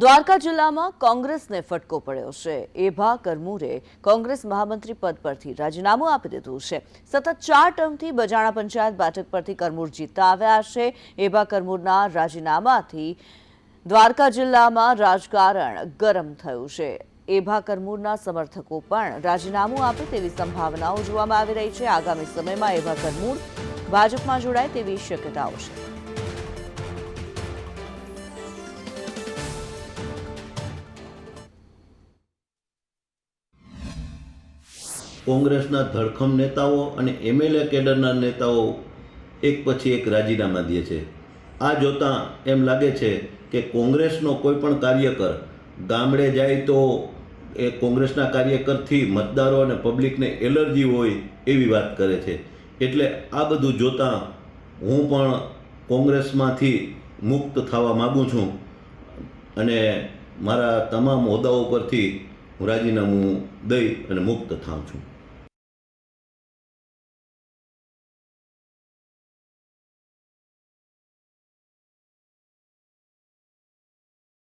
દ્વારકા જિલ્લામાં કોંગ્રેસને ફટકો પડ્યો છે. એભા કરમુરે કોંગ્રેસ મહામંત્રી પદ પરથી રાજીનામું આપી દીધું છે. સતત ચાર ટર્મથી બજાણા પંચાયત બેઠક પરથી કરમુર જીતતા આવ્યા છે. એભા કરમુરના રાજીનામાથી દ્વારકા જિલ્લામાં રાજકારણ ગરમ થયું છે. એભા કરમુરના સમર્થકો પણ રાજીનામું આપે તેવી સંભાવનાઓ જોવામાં આવી રહી છે. આગામી સમયમાં એભા કરમુર ભાજપમાં જોડાય તેવી શક્યતાઓ છે. કોંગ્રેસના ધડખમ નેતાઓ અને એમએલએ કેડરના નેતાઓ એક પછી એક રાજીનામા દે છે. આ જોતાં એમ લાગે છે કે કોંગ્રેસનો કોઈ પણ કાર્યકર ગામડે જાય તો એ કોંગ્રેસના કાર્યકરથી મતદારો અને પબ્લિકને એલર્જી હોય એવી વાત કરે છે. એટલે આ બધું જોતાં હું પણ કોંગ્રેસમાંથી મુક્ત થવા માગું છું અને મારા તમામ હોદ્દાઓ પરથી હું રાજીનામું દઈ અને મુક્ત થાઉં છું.